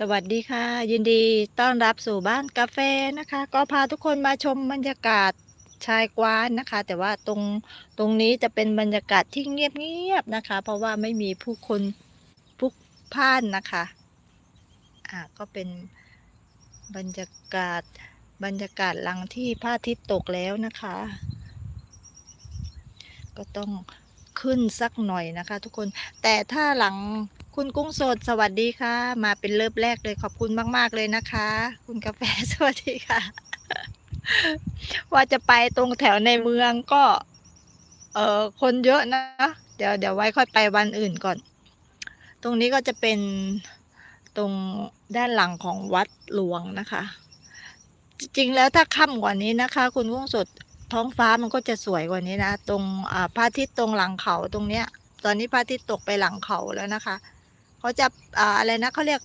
สวัสดีค่ะ ยินดีต้อนรับสู่บ้านกาแฟนะคะ ก็พาทุกคนมาชมบรรยากาศชายกว้านนะคะ แต่ว่าตรงตรงนี้จะเป็นบรรยากาศที่เงียบๆนะคะ เพราะว่าไม่มีผู้คนพลุกพล่านนะคะอ่าก็เป็นบรรยากาศบรรยากาศหลังที่พระอาทิตย์ตกแล้วนะคะ ก็ต้องขึ้นสักหน่อยนะคะ ทุกคนแต่ถ้าหลัง คุณกุ้งสดสวัสดีค่ะ มาเป็นเริ่มแรกเลยขอบคุณมาก ๆ เลยนะคะ คุณกาแฟสวัสดีค่ะ ว่าจะไปตรงแถวในเมืองก็ เออคนเยอะนะ เดี๋ยวเดี๋ยวไว้ค่อยไปวันอื่นก่อน ตรงนี้ก็จะเป็นตรงด้านหลังของวัดหลวงนะคะ จริงๆแล้วถ้าค่ำกว่านี้นะคะ คุณกุ้งสดท้องฟ้ามันก็จะสวยกว่านี้นะ ตรงอ่าพระอาทิตย์ตรงหลังเขาตรงเนี้ย ตอนนี้พระอาทิตย์ตกไปหลังเขาแล้วนะคะ เขาจะอ่าอะไรนะเขาเรียก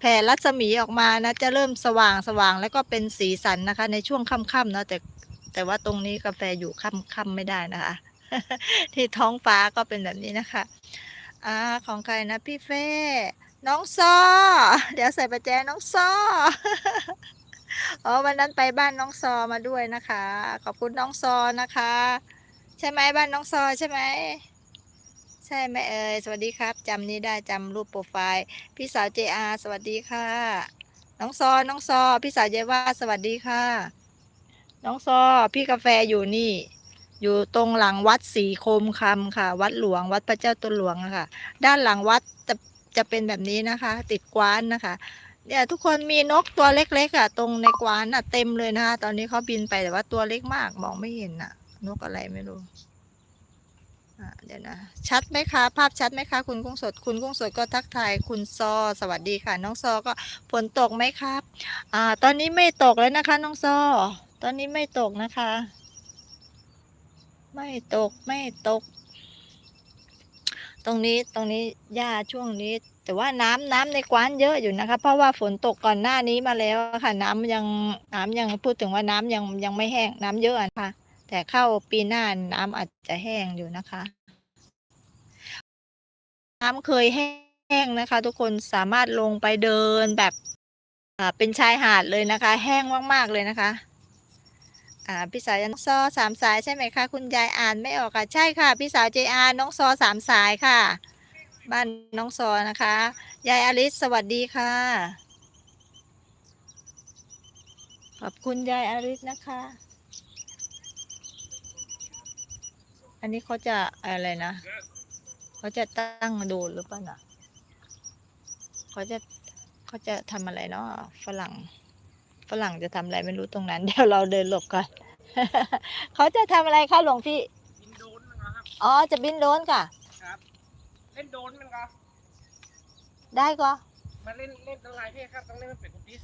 แผ่รัศมีออกมานะ จะเริ่มสว่างสว่างแล้วก็เป็นสีสันนะคะ ในช่วงค่ำๆนาะแต่แต่ว่าตรงนี้กาแฟอยู่ค่ำๆไม่ได้นะคะ ที่ท้องฟ้าก็เป็นแบบนี้นะคะอ่าของใครนะพี่เฟ่น้องซอเดี๋ยวใส่ประแจน้องซออ๋อวันนั้นไปบ้านน้องซอมาด้วยนะคะ ขอบคุณน้องซอนะคะ ใช่ไหมบ้านน้องซอใช่ไหม ใช่ไหมเอ่ยสวัสดีครับจำนี้ได้จำรูปโปรไฟล์ พี่สาวเจอาสวัสดีค่ะ น้องซอ น้องซอ พี่สาวเจว่าสวัสดีค่ะ น้องซอ พี่กาแฟอยู่นี่ อยู่ตรงหลังวัดสีโคมคำค่ะ วัดหลวงวัดพระเจ้าตัวหลวงค่ะ ด้านหลังวัดจะจะเป็นแบบนี้นะคะ ติดกว้านนะคะเนี่ยทุกคนมีนกตัวเล็กๆอะตรงในกวานอะเต็มเลยนะคะตอนนี้เขาบินไปแต่ว่าตัวเล็กมากมองไม่เห็นอะ นกอะไรไม่รู้ เดี๋ยวนะ ชัดไหมคะ ภาพชัดไหมคะ คุณกุ้งสด คุณกุ้งสดก็ทักทาย คุณซอ สวัสดีค่ะ น้องซอก็ฝนตกไหมครับ อ่า ตอนนี้ไม่ตกแล้วนะคะ น้องซอ ตอนนี้ไม่ตกนะคะ ไม่ตก ไม่ตก ตรงนี้ ตรงนี้ หญ้าช่วงนี้ แต่ว่าน้ำน้ำในกว้านเยอะอยู่นะคะ เพราะว่าฝนตกก่อนหน้านี้มาแล้วค่ะ น้ำยัง น้ำยัง พูดถึงว่าน้ำยังยังไม่แห้ง น้ำเยอะอะนะคะ แต่เข้าปีหน้าน้ำอาจจะแห้งอยู่นะคะ น้ำเคยแห้งนะคะ ทุกคนสามารถลงไปเดินแบบเป็นชายหาดเลยนะคะ แห้งมากๆเลยนะคะอ่าพี่สาวน้องซอสามสายใช่ไหมคะ คุณยายอ่านไม่ออกค่ะใช่ค่ะ พี่สาวเจอาน้องซอสามสายค่ะ บ้านน้องซอนะคะ ยายอลิสสวัสดีค่ะ ขอบคุณยายอลิสนะคะ อันนี้เขาจะอะไรนะ เขาจะตั้งดูหรือเปล่านะเขาจะเขาจะทำอะไรเนาะฝรั่ง ฝรั่งจะทำอะไรไม่รู้ตรงนั้น เดี๋ยวเราเดินหลบก่อน เขาจะทำอะไรคะหลวงพี่ บินโดรนมันครับ อ๋อ จะบินโดรนค่ะ ครับ เล่นโดรนมันครับได้ก็มาเล่นเล่นอะไรพี่ครับต้องเล่นมันเป็นคนที่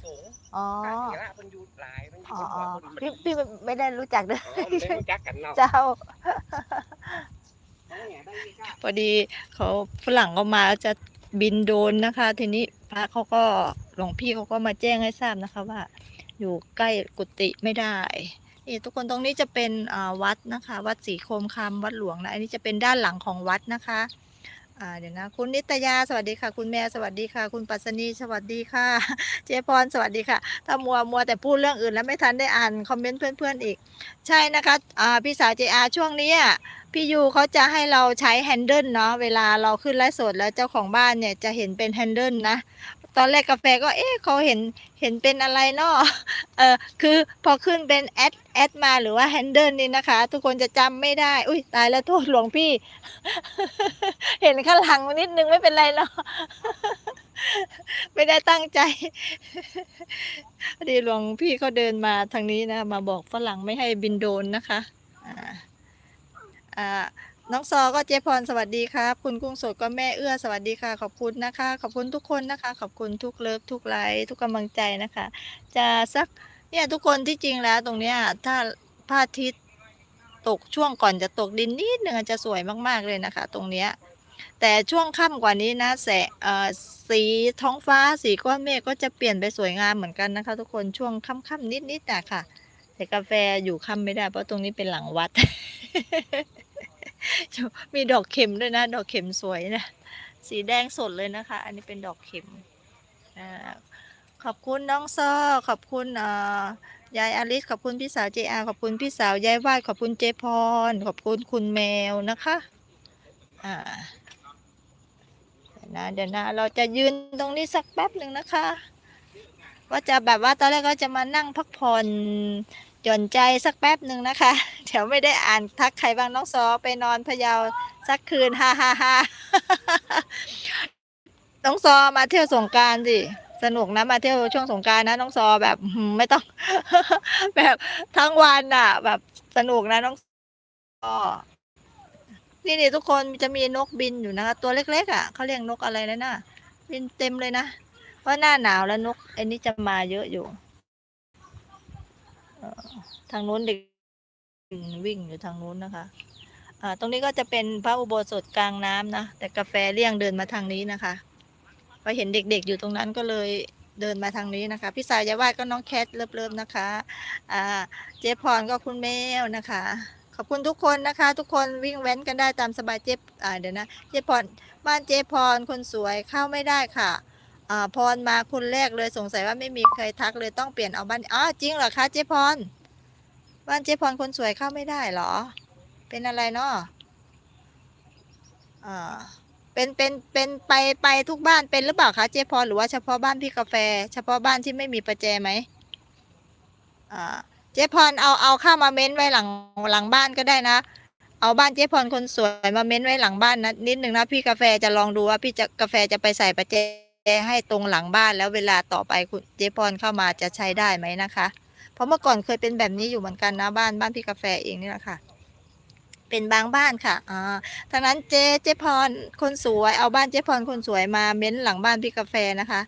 สูง อ๋อกาเขียระมันอยู่หลายมันอยู่อ๋อบนอ๋อหัวคนมันพี่พี่ไม่ได้รู้จักเลยอ๋อมันไม่รู้จักกันเนาะเจ้าเอาไงได้พี่ครับพอดีเขาฝรั่งเขามาแล้วจะบินโดรนนะคะ ทีนี้พระเขาก็หลวงพี่เขาก็มาแจ้งให้ทราบนะคะว่า อยู่ใกล้กุฏิไม่ได้นี่ทุกคนตรงนี้จะเป็นอ่าวัดนะคะ วัดศรีโคมคำวัดหลวงนะอันนี้จะเป็นด้านหลังของวัดนะคะ อ่าเดี๋ยวนะ คุณนิตยาสวัสดีค่ะ คุณแม่สวัสดีค่ะ คุณปัสนีสวัสดีค่ะ เจพรสวัสดีค่ะ ถ้ามัวมัวแต่พูดเรื่องอื่นแล้วไม่ทันได้อ่านคอมเมนต์เพื่อนๆอีก ใช่นะคะอ่าพี่สาวเจอาช่วงนี้อะพี่ยูเขาจะให้เราใช้แฮนเดิลเนาะเวลาเราขึ้นไลฟ์สดแล้วเจ้าของบ้านเนี่ยจะเห็นเป็นแฮนเดิลนะ ตอนแรกกาแฟก็เอ๊ะเขาเห็นเห็นเป็นอะไรเนาะเออคือพอขึ้นเป็นแอดแอดมาหรือว่าแฮนเดิลนี่นะคะ ทุกคนจะจำไม่ได้ อุ้ยตายแล้วโทษหลวงพี่ เห็นข้างหลังนิดนึงไม่เป็นไรเนาะไม่ได้ตั้งใจพอดีหลวงพี่เขาเดินมาทางนี้นะ มาบอกฝรั่งไม่ให้บินโดนนะคะอ่าอ่า น้องซอก็เจพรสวัสดีครับ คุณกุ้งสดก็แม่เอื้อสวัสดีค่ะ ขอบคุณนะคะ ขอบคุณทุกคนนะคะ ขอบคุณทุกเลิฟทุกไลค์ทุกกำลังใจนะคะ จะสักเนี่ยทุกคนที่จริงแล้วตรงเนี้ยถ้าพระอาทิตย์ตกช่วงก่อนจะตกดินนิดนึงจะสวยมากๆเลยนะคะ ตรงเนี้ยแต่ช่วงค่ำกว่านี้นะแสงเอ่อสีท้องฟ้าสีก้อนเมฆก็จะเปลี่ยนไปสวยงามเหมือนกันนะคะ ทุกคนช่วงค่ำๆนิดๆนะค่ะแต่กาแฟอยู่ค่ำไม่ได้เพราะตรงนี้เป็นหลังวัด มีดอกเข็มด้วยนะ ดอกเข็มสวยนะ สีแดงสดเลยนะคะ อันนี้เป็นดอกเข็มขอบคุณน้องซ้อขอบคุณยายอลิส ขอบคุณพี่สาวเจอาขอบคุณพี่สาวยายวาด ขอบคุณเจพร ขอบคุณคุณแมวนะคะอ่านะเดี๋ยวนะ เราจะยืนตรงนี้สักแป๊บหนึ่งนะคะ ว่าจะแบบว่าตอนแรกก็จะมานั่งพักผ่อน หย่อนใจสักแป๊บหนึ่งนะคะ เดี๋ยวไม่ได้อ่านทักใครบ้างน้องซอไปนอนพะเยาสักคืนฮ่าฮ่าฮ่าน้องซอมาเที่ยวสงการสิสนุกนะมาเที่ยวช่วงสงการนะน้องซอแบบไม่ต้อง แบบทั้งวันอะ แบบสนุกนะน้องซอนี่นี่ทุกคนจะมีนกบินอยู่นะคะตัวเล็กๆอะเขาเรียกนกอะไรนะน่ะบินเต็มเลยนะเพราะหน้าหนาวแล้วนกไอ้นี่จะมาเยอะอยู่ ทางนู้นเด็กวิ่งอยู่ทางนู้นนะคะอ่าตรงนี้ก็จะเป็นพระอุโบสถกลางน้ำนะ แต่กาแฟเลี่ยงเดินมาทางนี้นะคะพอเห็นเด็กๆอยู่ตรงนั้นก็เลยเดินมาทางนี้นะคะ พี่สาวยาวาดก็น้องแคทเลิฟๆนะคะอ่าเจ๊พรก็คุณแมวนะคะ ขอบคุณทุกคนนะคะ ทุกคนวิ่งแว้นกันได้ตามสบายเจ๊อ่าเดี๋ยวนะ เจ๊พรบ้านเจ๊พรคนสวยเข้าไม่ได้ค่ะ อ่าพรมาคนแรกเลยสงสัยว่าไม่มีใครทักเลยต้องเปลี่ยนเอาบ้านอ๋อจริงเหรอคะเจ๊พรบ้านเจ๊พรคนสวยเข้าไม่ได้เหรอ เป็นอะไรเนาะอ่าเป็นเป็นเป็นไปไปทุกบ้านเป็นหรือเปล่าคะเจ๊พรหรือว่าเฉพาะบ้านพี่กาแฟ เฉพาะบ้านที่ไม่มีประแจไหมอ่าเจ๊พรเอาเอาเข้ามาเม้นไว้หลังหลังบ้านก็ได้นะ เอาบ้านเจ๊พรคนสวยมาเม้นไว้หลังบ้านนะนิดหนึ่งนะพี่กาแฟจะลองดูว่าพี่จะกาแฟจะไปใส่ประแจ ให้ตรงหลังบ้านแล้วเวลาต่อไปคุณเจ๊พรเข้ามาจะใช้ได้ไหมนะคะ เพราะเมื่อก่อนเคยเป็นแบบนี้อยู่เหมือนกันนะบ้านบ้านพี่กาแฟเองนี่แหละค่ะ เป็นบางบ้านค่ะอ่าทางนั้นเจ๊เจ๊พรคนสวยเอาบ้านเจ๊พรคนสวยมาเม้นหลังบ้านพี่กาแฟนะคะ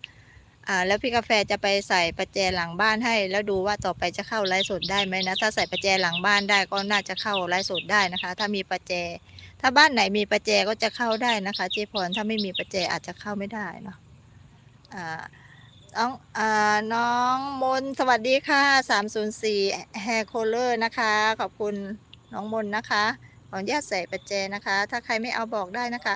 อ่าแล้วพี่กาแฟจะไปใส่ประแจหลังบ้านให้ แล้วดูว่าต่อไปจะเข้าไลฟ์สดได้ไหมนะถ้าใส่ประแจหลังบ้านได้ก็น่าจะเข้าไลฟ์สดได้นะคะ ถ้ามีประแจ ถ้าบ้านไหนมีประแจก็จะเข้าได้นะคะ เจ๊พรถ้าไม่มีประแจอาจจะเข้าไม่ได้เนาะ น้องอน้องมนสวัสดีค่ะ 304 Hair Color นะคะ ขอบคุณน้องมนนะคะขออนุญาตใส่ประแจนะคะ ถ้าใครไม่เอาบอกได้นะคะ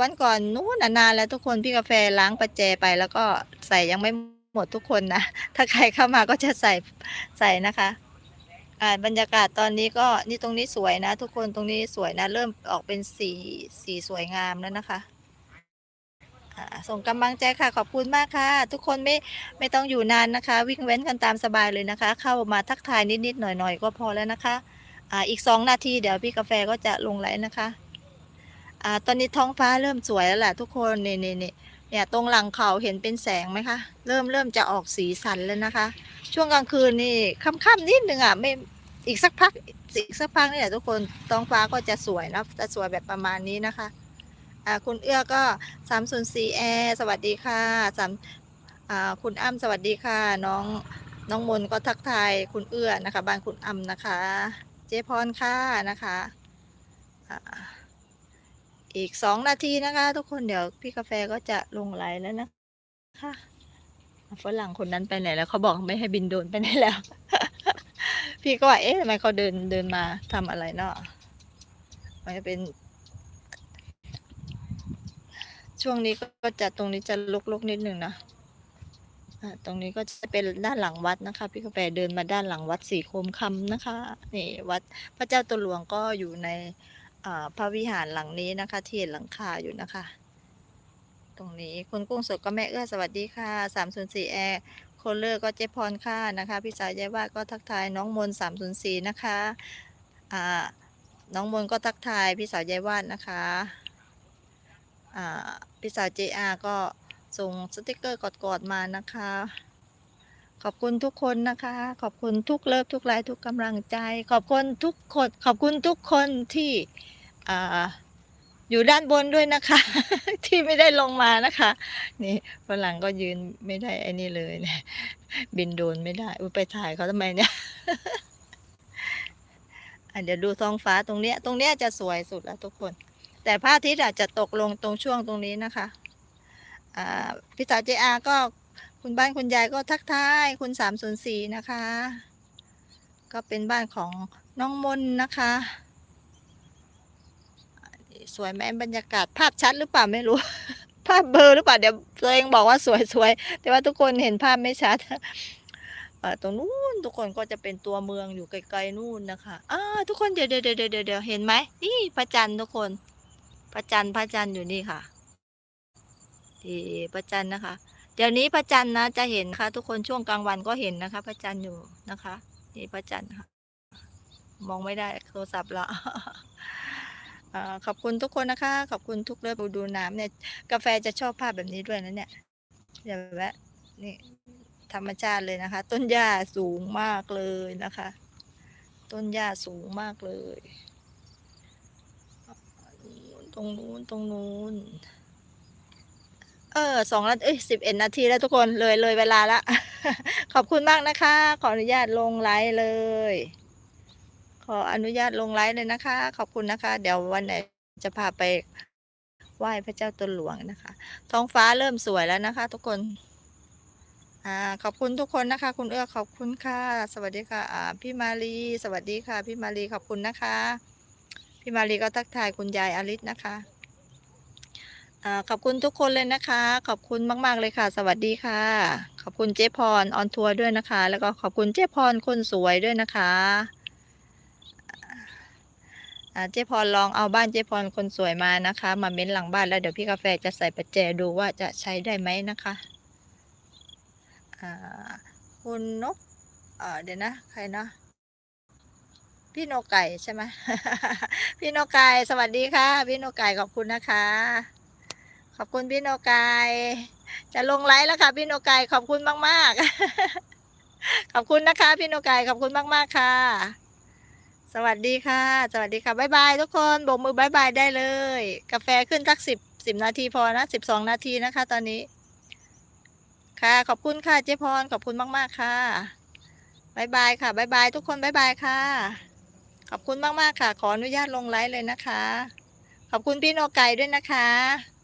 วันก่อนนู้นนานแล้วทุกคนพี่กาแฟล้างประแจไป แล้วก็ใส่ยังไม่หมดทุกคนนะ ถ้าใครเข้ามาก็จะใส่ใส่นะคะบรรยากาศตอนนี้ก็นี่ตรงนี้สวยนะ ทุกคนตรงนี้สวยนะ เริ่มออกเป็นสีสีสวยงามแล้วนะคะ ส่งกำลังใจค่ะขอบคุณมากค่ะ ทุกคนไม่ไม่ต้องอยู่นานนะคะ วิ่งเว้นกันตามสบายเลยนะคะ เข้ามาทักทายนิดๆหน่อยๆก็พอแล้วนะคะอ่าอีกสองนาทีเดี๋ยวพี่กาแฟก็จะลงไลน์นะคะอ่าตอนนี้ท้องฟ้าเริ่มสวยแล้วแหละทุกคนนี่นี่นี่เนี่ยตรงหลังเขาเห็นเป็นแสงไหมคะเริ่มเริ่มจะออกสีสันแล้วนะคะ ช่วงกลางคืนนี่ค่ำๆนิดนึงอะไม่อีกสักพักอีกสักพักนี่แหละทุกคนท้องฟ้าก็จะสวยนะจะสวยแบบประมาณนี้นะคะ คุณเอื้อก็สามศูนย์สี่แอสวัสดีค่ะสามคุณอ้ำสวัสดีค่ะ น้องน้องมนก็ทักทายคุณเอื้อนะคะ บ้านคุณอ้ำนะคะ เจพรค่ะนะคะอีกสองนาทีนะคะ ทุกคนเดี๋ยวพี่กาแฟก็จะลงไลน์แล้วนะคะฝรั่งคนนั้นไปไหนแล้วเขาบอกไม่ให้บินโดนไปไหนแล้ว พี่ก็ว่าเอ๊ะทำไมเขาเดินเดินมาทำอะไรเนาะมันจะเป็น ช่วงนี้ก็จะตรงนี้จะลกๆนิดหนึ่งนะตรงนี้ก็จะเป็นด้านหลังวัดนะคะ พี่กาแฟเดินมาด้านหลังวัดสีโคมคำนะคะนี่วัดพระเจ้าตัวหลวงก็อยู่ในพระวิหารหลังนี้นะคะ ที่เห็นหลังคาอยู่นะคะ ตรงนี้คุณกุ้งสดก็แม่เอื้อสวัสดีค่ะสามศูนย์สี่แอร์โคเลอร์ก็เจ๊พรค่ะนะคะ พี่สาวยายวาดก็ทักทายน้องมนสามศูนย์สี่นะคะน้องมนก็ทักทายพี่สาวยายวาดนะคะ พี่สาว JR ก็ส่งสติกเกอร์กอดๆมานะคะ ขอบคุณทุกคนนะคะ ขอบคุณทุกเลิฟทุกไลค์ทุกกำลังใจ ขอบคุณทุกคนขอบคุณทุกคนที่ออยู่ด้านบนด้วยนะคะ ที่ไม่ได้ลงมานะคะ นี่ฝรั่งก็ยืนไม่ได้ไอ้นี่เลยเนี่ยบินโดรนไม่ได้อุไปถ่ายเขาทำไมเนี่ยเดี๋ยวดูท้องฟ้าตรงเนี้ย ตรงเนี้ยจะสวยสุดแล้วทุกคน แต่พระอาทิตย์อาจจะตกลงตรงช่วงตรงนี้นะคะอ่าพี่สาวเจอาก็คุณบ้านคุณยายก็ทักทายคุณสามศูนย์สี่นะคะ ก็เป็นบ้านของน้องมนนะคะ สวยไหมบรรยากาศภาพชัดหรือเปล่าไม่รู้ ภาพเบลอหรือเปล่าเดี๋ยวตัวเองบอกว่าสวยๆแต่ว่าทุกคนเห็นภาพไม่ชัดตรงนู้นทุกคนก็จะเป็นตัวเมืองอยู่ไกลๆนู่นนะคะอ่าทุกคนเดี๋ยวเดี๋ยวเดี๋ยวเดี๋ยวเดี๋ยวเห็นไหมนี่พระจันทร์ทุกคน พระจันทร์พระจันทร์อยู่นี่ค่ะที่พระจันทร์นะคะ เดี๋ยวนี้พระจันทร์นะจะเห็นค่ะ ทุกคนช่วงกลางวันก็เห็นนะคะ พระจันทร์อยู่นะคะนี่พระจันทร์ค่ะ มองไม่ได้โทรศัพท์ละขอบคุณทุกคนนะคะ ขอบคุณทุกเรื่องดูน้ำเนี่ยกาแฟจะชอบภาพแบบนี้ด้วยนะเนี่ยเดี๋ยวแวะนี่ธรรมชาติเลยนะคะ ต้นหญ้าสูงมากเลยนะคะ ต้นหญ้าสูงมากเลย รงนู้นตรงนู้น เออสองนาทีสิบเอ็ดนาทีแล้วทุกคนเลยเลยเวลาละ ขอบคุณมากนะคะ ขออนุญาตลงไลฟ์เลย ขออนุญาตลงไลฟ์เลยนะคะ ขอบคุณนะคะ เดี๋ยววันไหนจะพาไปไหว้พระเจ้าตนหลวงนะคะ ท้องฟ้าเริ่มสวยแล้วนะคะ ทุกคนอ่าขอบคุณทุกคนนะคะ คุณเอื้อขอบคุณค่ะ สวัสดีค่ะอ่าพี่มาลีสวัสดีค่ะ พี่มาลีขอบคุณนะคะ พี่มาลีก็ทักทายคุณยายอลิศนะคะอ่าขอบคุณทุกคนเลยนะคะ ขอบคุณมาก ๆ เลยค่ะ สวัสดีค่ะ ขอบคุณเจ๊พรออนทัวร์ด้วยนะคะ แล้วก็ขอบคุณเจ๊พรคนสวยด้วยนะคะเจ๊พรลองเอาบ้านเจ๊พรคนสวยมานะคะ มาเม้นหลังบ้านแล้วเดี๋ยวพี่กาแฟจะใส่ประแจดูว่าจะใช้ได้ไหมนะคะคุณนกเอ่อเดี๋ยวนะ ใครนะ พี่โนไก่ใช่ไหมพี่โนไก่สวัสดีค่ะ พี่โนไก่ขอบคุณนะคะ ขอบคุณพี่โนไก่จะลงไลฟ์แล้วค่ะพี่โนไก่ขอบคุณมากๆ ขอบคุณนะคะ พี่โนไก่ขอบคุณมาก ๆ ค่ะ สวัสดีค่ะ สวัสดีค่ะบ๊ายบายทุกคนโบกมือบายบายได้เลย กาแฟขึ้นสักสิบสิบนาทีพอนะสิบสองนาทีนะคะ ตอนนี้ ค่ะ ขอบคุณค่ะเจ๊พรขอบคุณมาก ๆ ค่ะบายบายค่ะบายบายทุกคนบายบายค่ะ ขอบคุณมาก ๆ ค่ะ ขออนุญาตลงไลฟ์เลยนะคะ ขอบคุณพี่โนไก่ด้วยนะคะ